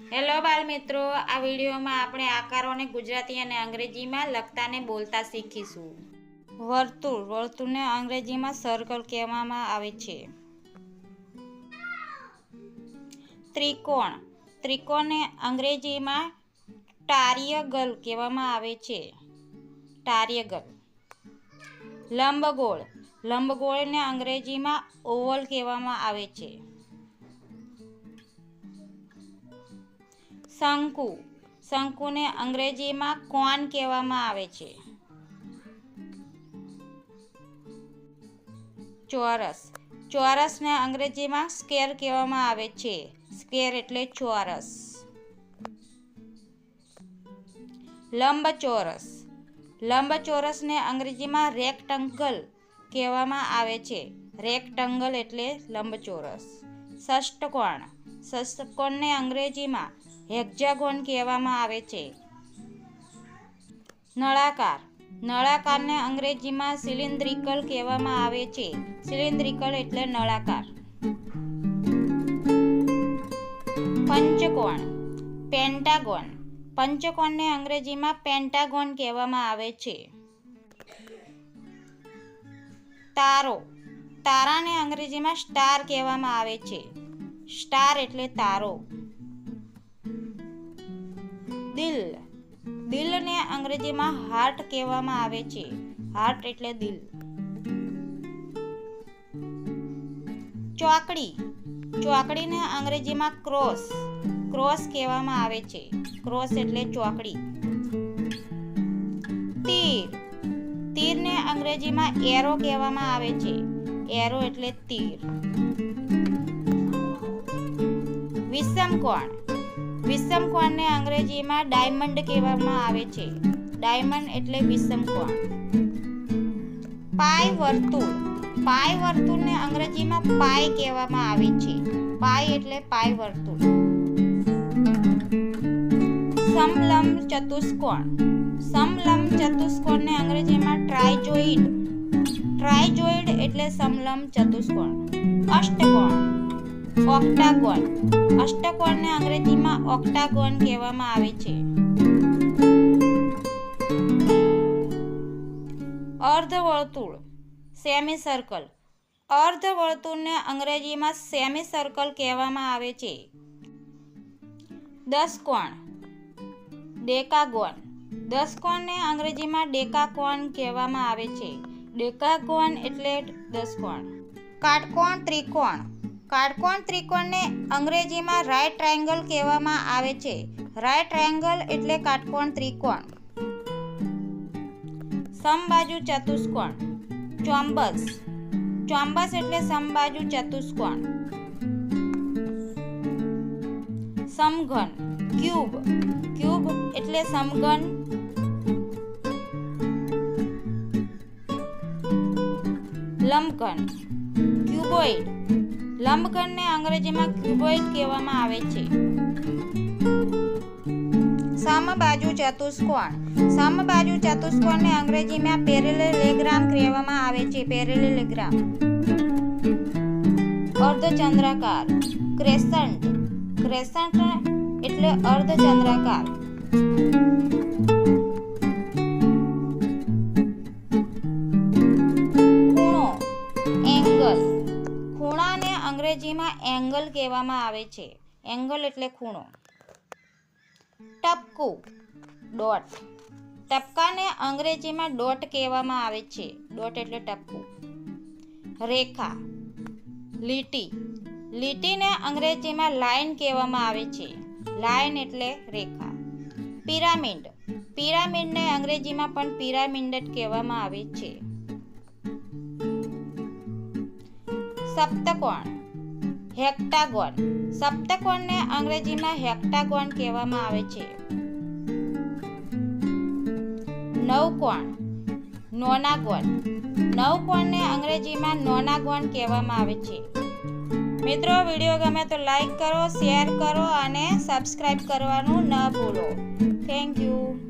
Hello બાળ મિત્રો આ વિડીયોમાં આપણે આકારોને ગુજરાતી અને અંગ્રેજીમાં લખતા ને બોલતા શીખીશું. વર્તુળ, વર્તુળને અંગ્રેજીમાં સર્કલ કહેવામાં આવે છે. ત્રિકોણ, ત્રિકોણને અંગ્રેજીમાં ટારિયગલ કહેવામાં આવે છે. ટારિયગલ. લંબગોળ, લંબગોળને અંગ્રેજીમાં ઓવલ કહેવામાં આવે છે. શંકુ. શંકુને અંગ્રેજીમાં કોન કહેવામાં આવે છે? ચોરસ. ચોરસને અંગ્રેજીમાં સ્કેર કહેવામાં આવે છે. સ્કેર એટલે ચોરસ. લંબચોરસ. લંબચોરસને અંગ્રેજીમાં રેક્ટંગલ કહેવામાં આવે છે. રેક્ટંગલ એટલે લંબચોરસ. ષષ્ટકોણ ષષ્ટકોણને અંગ્રેજીમાં હેક્ઝાગોન કહેવામાં આવે છે. નળાકાર. નળાકારને અંગ્રેજીમાં સિલિન્દ્રિકલ કહેવામાં આવે છે. સિલિન્દ્રિકલ એટલે નળાકાર. પંચકોણ. પેન્ટાગોન. પંચકોણને અંગ્રેજીમાં પેન્ટાગોન કહેવામાં આવે છે. તારો. તારાને અંગ્રેજીમાં સ્ટાર કહેવામાં આવે છે. સ્ટાર એટલે તારો. દિલ. દિલને અંગ્રેજીમાં હાર્ટ કહેવામાં આવે છે. હાર્ટ એટલે દિલ. ચોકડી. ચોકડીને અંગ્રેજીમાં ક્રોસ ક્રોસ કહેવામાં આવે છે. ક્રોસ એટલે ચોકડી. તીર. તીરને અંગ્રેજીમાં એરો કહેવામાં આવે છે. એરો એટલે તીર. વિષમકોણ. વિષમકોણને અંગ્રેજીમાં ડાયમંડ કહેવામાં આવે છે. ડાયમંડ એટલે વિષમકોણ પાય વર્તુળ. પાય વર્તુળને અંગ્રેજીમાં પાય કહેવામાં આવે છે. પાય એટલે પાય વર્તુળ. સમલંબ ચતુષ્કોણ. સમલંબ ચતુષ્કોણને અંગ્રેજીમાં ટ્રાયજોઇડ ટ્રાયજોઇડ એટલે સમલંબ ચતુષ્કોણ. અષ્ટકોણ. ઓક્ટાગોન. અષ્ટકોણને અંગ્રેજીમાં ઓક્ટાગોન કહેવામાં આવે છે. અર્ધવર્તુળ સેમી સર્કલ અર્ધવર્તુળને અંગ્રેજીમાં સેમી સર્કલ કહેવામાં આવે છે. દસકોણ. ડેકાગોન. દસકોણને અંગ્રેજીમાં ડેકાકોન કહેવામાં આવે છે. ડેકાકોન એટલે દસકોણ. કાટકોણ, ત્રિકોણ. કાટકોણ ત્રિકોણને અંગ્રેજીમાં રાઇટ ટ્રાયંગલ કહેવામાં આવે છે? રાઇટ ટ્રાયંગલ એટલે કાટકોણ ત્રિકોણ. સમબાજુ ચતુષ્કોણ. ચોમ્બસ ચોમ્બસ એટલે સમબાજુ ચતુષ્કોણ. સમઘન. ક્યુબ. ક્યુબ એટલે સમઘન. લંબઘન. ક્યુબોઇડ. લંબઘનને અંગ્રેજીમાં ક્યુબોઇડ કહેવામાં આવે છે. સમબાજુ ચતુષ્કોણ. સમબાજુ ચતુષ્કોણને અંગ્રેજીમાં પેરેલેગ્રામ કહેવામાં આવે છે. પેરેલેગ્રામ. અર્ધચંદ્રાકાર. ક્રેસન્ટ. ક્રેસન્ટ એટલે અર્ધચંદ્રાકાર. અંગ્રેજીમાં એંગલ કહેવામાં આવે છે. એંગલ એટલે ખૂણો. ટપકું. ડોટ. ટપકાને અંગ્રેજીમાં ડોટ કહેવામાં આવે છે. ડોટ એટલે ટપકું. રેખા. લીટી. લીટીને અંગ્રેજીમાં લાઈન કહેવામાં આવે છે. લાઈન એટલે રેખા. પિરામિડ. પિરામિડને અંગ્રેજીમાં પણ પિરામિડ જ કહેવામાં આવે છે. સપ્તકોણ. હેક્ટાગોન. સપ્તકોણને અંગ્રેજીમાં હેક્ટાગોન કહેવામાં આવે છે. નવકોણ. નોનાગોન. નવકોણને અંગ્રેજીમાં નોનાગોન કહેવામાં આવે છે. મિત્રો, વીડિયો ગમે તો લાઈક કરો, શેર કરો અને સબસ્ક્રાઈબ કરવાનું ન ભૂલો. Thank you.